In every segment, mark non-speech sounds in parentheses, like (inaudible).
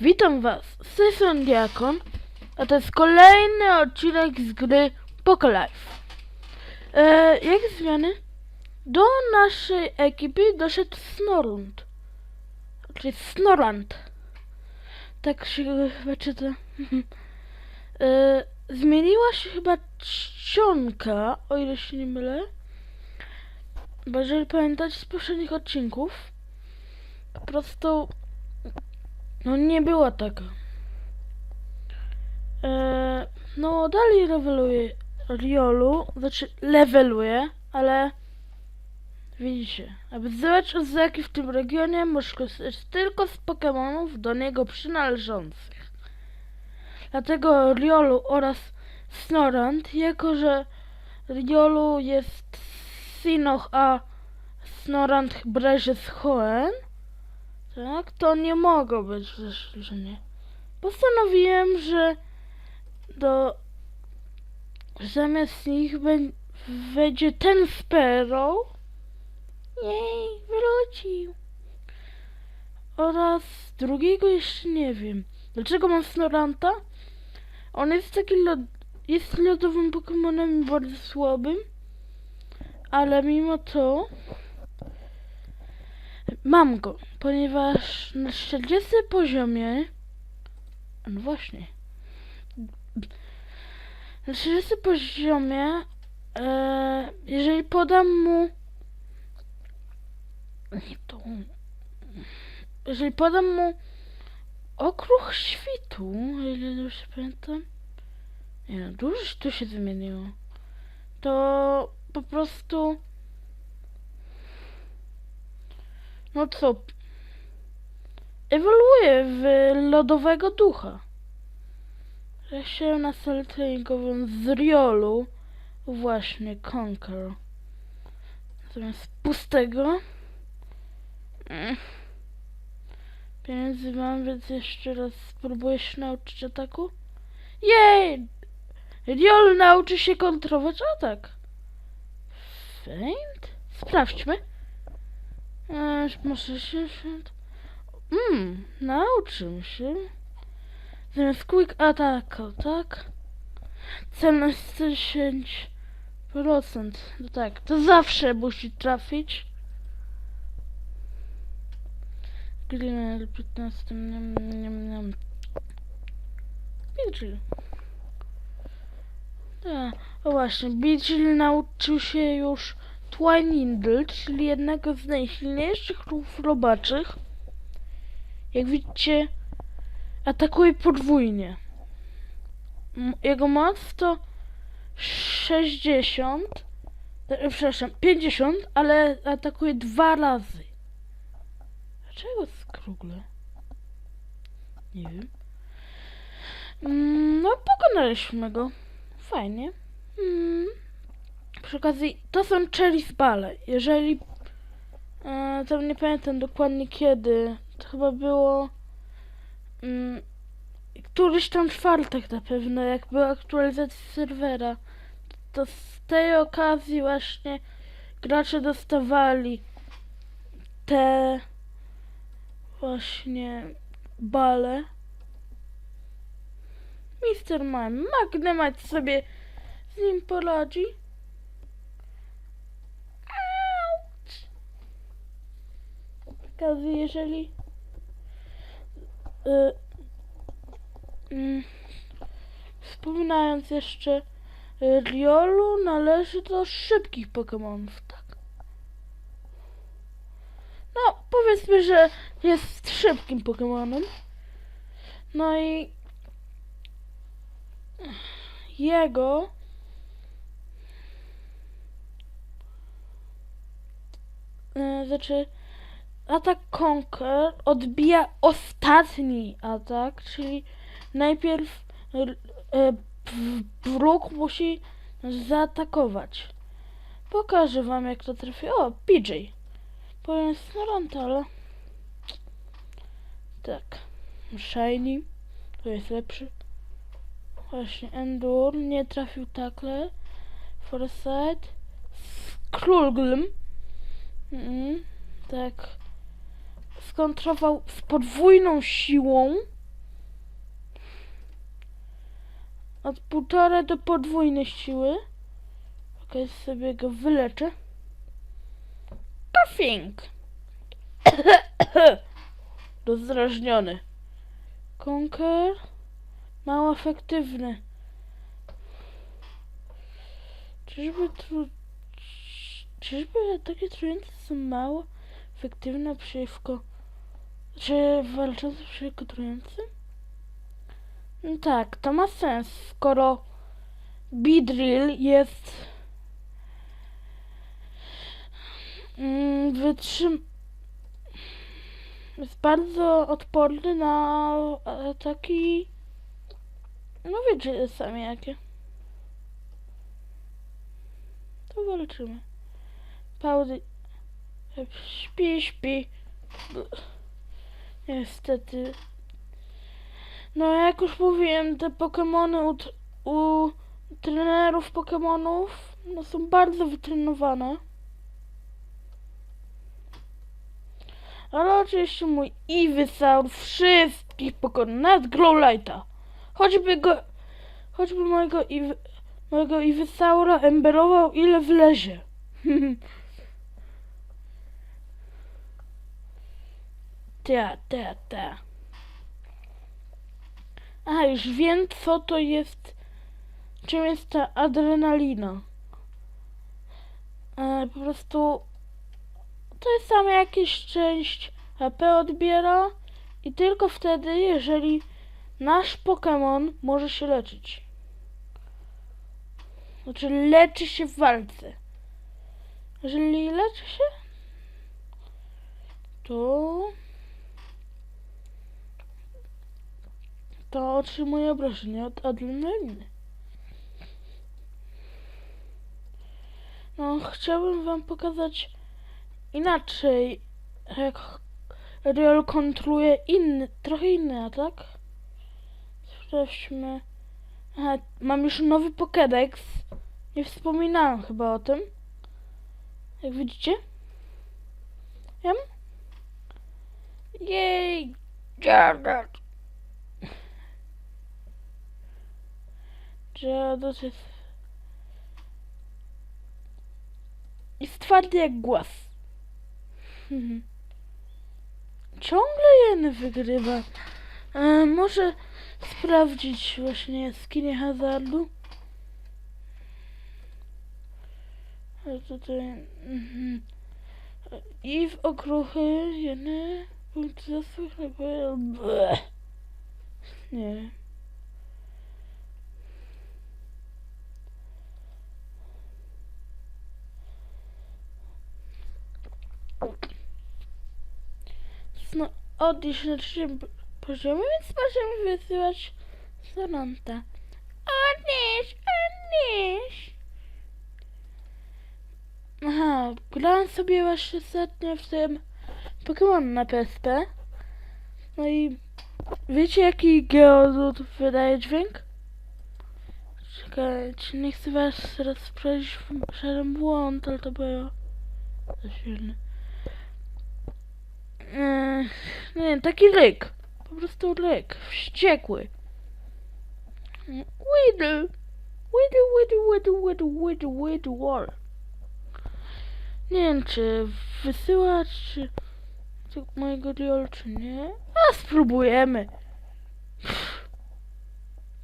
Witam was, strony Diakon, a to jest kolejny odcinek z gry Poker Life. E, jak zmiany? Do naszej ekipy doszedł Snorund, czyli Snorland. Tak się chyba czyta. (laughs) e, zmieniła się chyba czcionka, o ile się nie mylę. Bo jeżeli pamiętać z poprzednich odcinków, po prostu no nie była taka. Eee, no dalej leveluje Riolu, znaczy leveluje, ale widzicie, aby zdobyć oznaki w tym regionie możesz korzystać tylko z Pokemonów do niego przynależących. Dlatego Riolu oraz Snorant, jako że Riolu jest Sinoch, a Snorant breże z Hoenn, tak, to nie mogą być w zeszczenie. Postanowiłem, że do zamiast nich wejdzie ten Sparrow. Jej, wrócił. Oraz drugiego jeszcze nie wiem. Dlaczego mam Snoranta? On jest taki lod... jest lodowym Pokemonem bardzo słabym. Ale mimo to Mam go, ponieważ na 40 poziomie. No właśnie. Na 40 poziomie, e, jeżeli podam mu. Nie to. Jeżeli podam mu okruch świtu, o ile dobrze pamiętam. Nie no, dużo tu się zmieniło. To po prostu. No co? Ewoluuje w lodowego ducha. Się na treningową z Riolu właśnie Conquer. Zamiast pustego. Mm. Pieniędzy mam, więc jeszcze raz spróbuję się nauczyć ataku. Jej! Riol nauczy się kontrować atak. Feint? Sprawdźmy. Aż może się... Mmm, nauczył się. Zamiast quick attack, tak? Celność 10%. No tak, to zawsze musi trafić. Greener 15. Niam, niam, niam. Beagle. Tak, o właśnie, Beagle nauczył się już Twinindle, czyli jednego z najsilniejszych ruchów robaczych. Jak widzicie, atakuje podwójnie. Jego moc to 60, e, przepraszam, 50, ale atakuje dwa razy. Dlaczego skrugle? Nie wiem. Mm, No, pokonaliśmy go. Fajnie. Mm. Przy okazji, to są Cherry's Bale. Jeżeli. E, tam nie pamiętam dokładnie kiedy. To chyba było. Mm, któryś tam czwartek na pewno, jak była aktualizacja serwera. To z tej okazji właśnie gracze dostawali te właśnie bale. Mister Man, Magnemite sobie z nim poradzi. Okazji, jeżeli y, mm, wspominając jeszcze y, Riolu należy do szybkich Pokemonów, tak? No, powiedzmy, że jest szybkim Pokemonem. No i jego y, znaczy atak Conquer odbija ostatni atak, czyli najpierw e, wróg musi zaatakować. Pokażę wam jak to trafi. O, PJ. Powiem Snoranta, ale... Tak. Shiny. To jest lepszy. Właśnie, Endure. Nie trafił takle. Foresight. Skrulglm. Mm, tak skontrował z podwójną siłą. Od półtora do podwójnej siły. Okej, okay, sobie go wyleczę. Puffing! (coughs) Rozdrażniony. Conquer. Mało efektywny. Czyżby tru... Czyżby takie trujące są mało efektywne przeciwko czy walczące przeciwko trującym? No tak, to ma sens, skoro Beedrill jest mm, wytrzym... jest bardzo odporny na ataki no wiecie sami jakie. To walczymy. Pauzy. Śpi, śpi. Niestety. No jak już mówiłem, te Pokemony u, u trenerów Pokemonów no, są bardzo wytrenowane. Ale oczywiście mój Ivysaur wszystkich pokona, nawet Growlite'a. Choćby go, choćby mojego Iwy, mojego Ivysaura emberował ile wlezie. (laughs) Ta, ta, ta. A, już wiem co to jest, czym jest ta adrenalina. E, po prostu to jest sama jakaś część HP odbiera i tylko wtedy, jeżeli nasz Pokémon może się leczyć. Znaczy leczy się w walce. Jeżeli leczy się, to to otrzymuje obrażenia od adrenaliny. No, chciałbym wam pokazać inaczej, jak Real kontroluje inny, trochę inny atak. Sprawdźmy. Aha, mam już nowy Pokédex. Nie wspominałem chyba o tym. Jak widzicie? Wiem? Jej! Jared! Jared jest... Jest twardy jak głaz. Mhm. Ciągle jeden wygrywa. E, może sprawdzić właśnie jaskinię hazardu. Ale tutaj... Mhm. I w okruchy zasług jakby... Bleh. Nie wiem. No, odnieść na trzecim poziomie, więc możemy wysyłać Sonanta. Odnieś, odnieś! Aha, grałem sobie właśnie ostatnio w tym Pokémon na PSP. No i wiecie jaki Geodude wydaje dźwięk? Czekajcie, nie chcę was wprowadzić w szarym błąd, ale to było za silne. Eee, nie wiem, taki ryk. Po prostu ryk. Wściekły. Widdle. Widdle, widdle, widdle, widdle, widdle, widdle, war. Nie wiem, czy wysyłać, czy mojego diol, czy nie. A spróbujemy.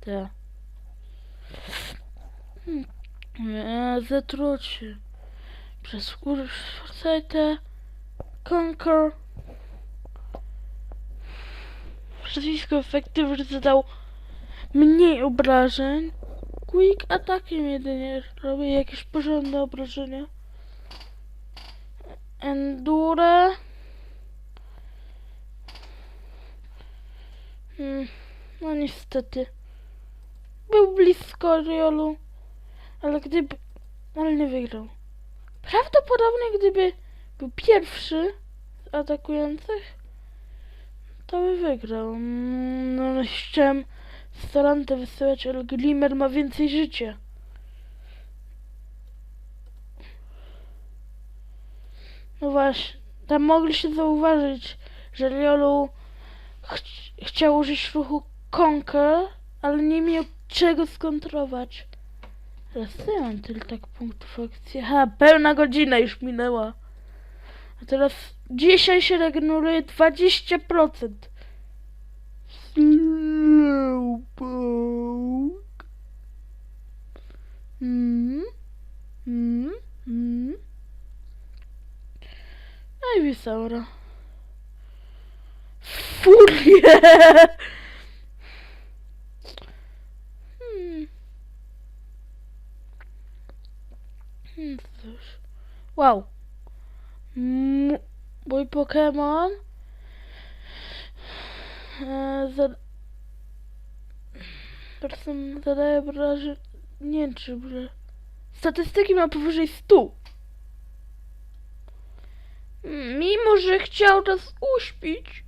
Tak. Hmm. Zatrucie. Przez Forsythe. Conquer. Przeciwko efektywny zadał mniej obrażeń. Quick atakiem jedynie robi jakieś porządne obrażenia. Endure. Hmm, no niestety. Był blisko Riolu, ale gdyby... ale nie wygrał. Prawdopodobnie gdyby był pierwszy z atakujących, to by wygrał. Mm, No ale chciałem Starantę wysyłać, ale Glimmer ma więcej życia. No właśnie, tam mogliście zauważyć, że Riolu ch chciał użyć ruchu Conquer, ale nie miał czego skontrować. Teraz ja mam tyle tak punktów akcji? Aha, pełna godzina już minęła. A teraz dzisiaj się regeneruje 20%. Slowpoke. Mm. Mm. Mm. No i Wisaura. Furie! Hmm. Hmm, cóż. Wow. M- mój Pokémon e, za... Teraz zadaje wrażenie... Nie wiem, czy... że- Statystyki ma powyżej 100. Mm, Mimo, że chciał nas uśpić.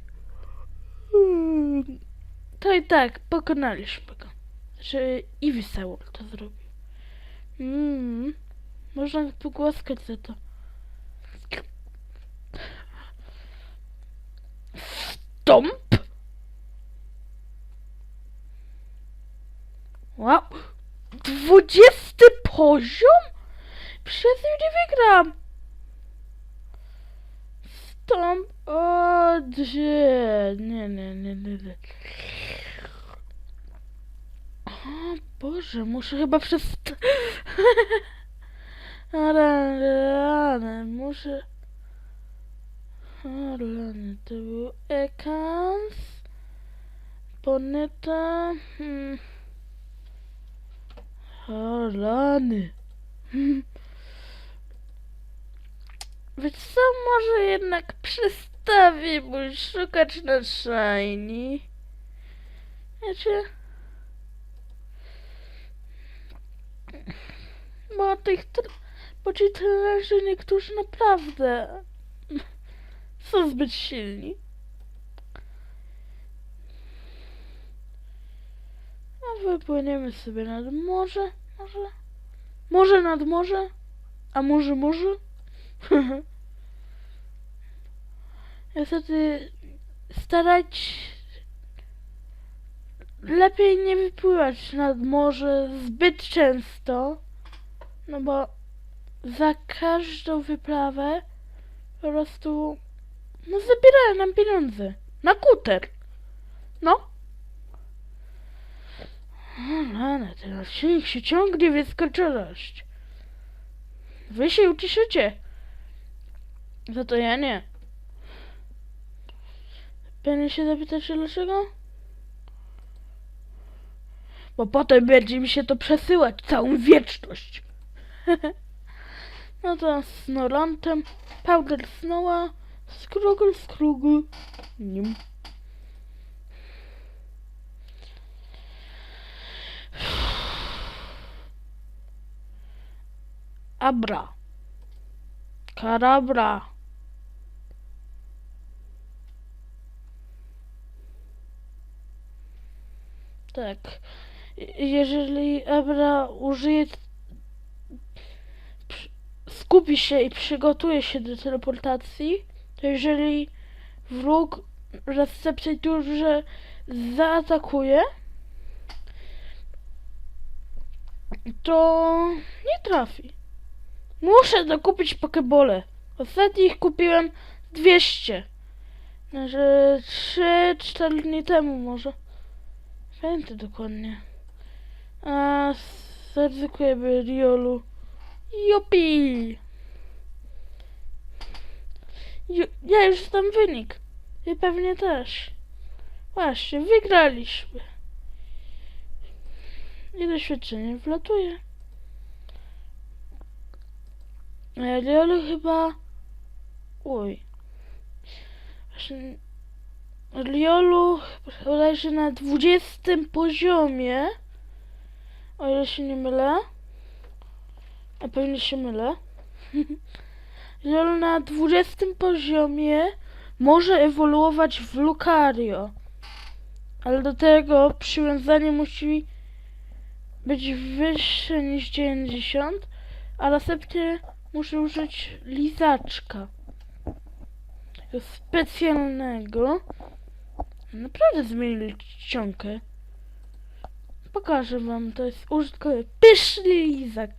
To i tak, pokonaliśmy go. Znaczy, i Wisełor to zrobił. Mm, można pogłaskać za to. Stomp? Wow. Dwudziesty poziom? Przez nie wygram. Stomp. O, nie, nie, nie, nie, nie. O Boże, muszę chyba przez... (laughs) Rany, rany, muszę... Rany, to był Ekans... Boneta... Hmm. Rany. (laughs) Wiesz co, może jednak przestawię mój szukacz na shiny. Wiecie... Bo tych... Bo ci trenerzy niektórzy naprawdę... Są zbyt silni. A wypłyniemy sobie nad morze, może? Może nad morze? A może morze? (laughs) Niestety starać lepiej nie wypływać nad morze zbyt często, no bo za każdą wyprawę po prostu no zabierają nam pieniądze na kuter. No. Rany, ten odcinek się ciągnie w. Wy się uciszycie. Za to ja nie. Pewnie się zapytacie dlaczego? Bo potem będzie mi się to przesyłać całą wieczność. (laughs) no to Snorantem, Powder Snowa, Skrugl, Skrugl. Nim. Abra. Karabra. Tak. Je- Jeżeli Abra użyje... Skupi się i przygotuje się do teleportacji, jeżeli wróg recepturze zaatakuje, to nie trafi. Muszę dokupić pokebole. Ostatnio ich kupiłem 200. Znaczy 3-4 dni temu może. Pamiętam dokładnie. A zaryzykujemy Riolu. Jupi! Ja już znam wynik. I pewnie też. Właśnie, wygraliśmy. I doświadczenie wlatuje. Riolu chyba... Uj. Właśnie... Riolu leży na 20 poziomie. O ile się nie mylę. A pewnie się mylę. (laughs) Riolu na 20 poziomie może ewoluować w Lucario. Ale do tego przywiązanie musi być wyższe niż 90, a następnie muszę użyć lizaczka. Takiego specjalnego. Naprawdę zmienili czcionkę. Pokażę wam, to jest użytkowy pyszny lizak.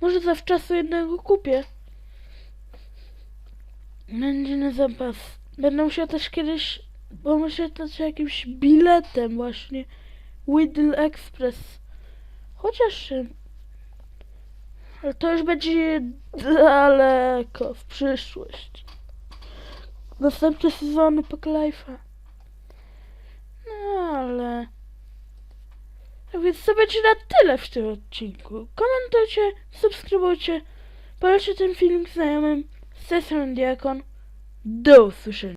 Może zawczasu jednego kupię. Będzie na zapas. Będę musiał też kiedyś pomyśleć jakimś biletem właśnie. Widle Express. Chociaż... y, Ale to już będzie daleko w przyszłość. Następne sezony Poklife'a. No ale... A więc to będzie na tyle w tym odcinku. Komentujcie, subskrybujcie, polećcie ten film znajomym. Z tej strony Diakon. Do usłyszenia.